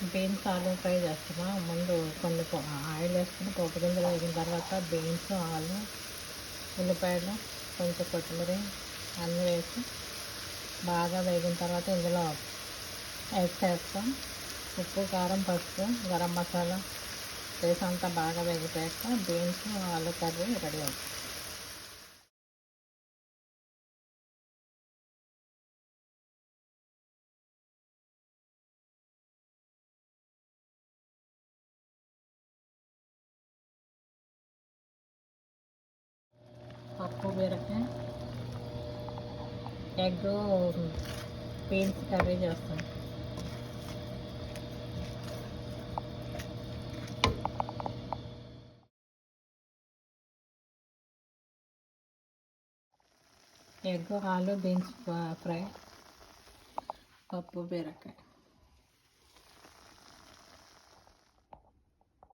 Beans ఆలు fry చేస్తున్నా ముందు కొన్ని ఆయిల్ వేసుకుని పోపు గింజలు వేగిన తర్వాత బీన్స్ ఆలు ఉల్లిపాయలు కొంచెం కొత్తిమీర అన్నీ వేసి బాగా వేగిన తర్వాత ఇందులో ఎగ్స్ వేస్తాం. ఉప్పు కారం పసుపు గరం మసాలా వేసి అంతా బాగా వేగిపోయాక బీన్స్ ఆలు కర్రీ రెడీ అవుతుంది. పప్పు బీరకాయ ఎగ్ బీన్స్ కర్రీ చేస్తాను. ఎగ్ ఆలు బీన్స్ ఫ్రై పప్పు బీరకాయ.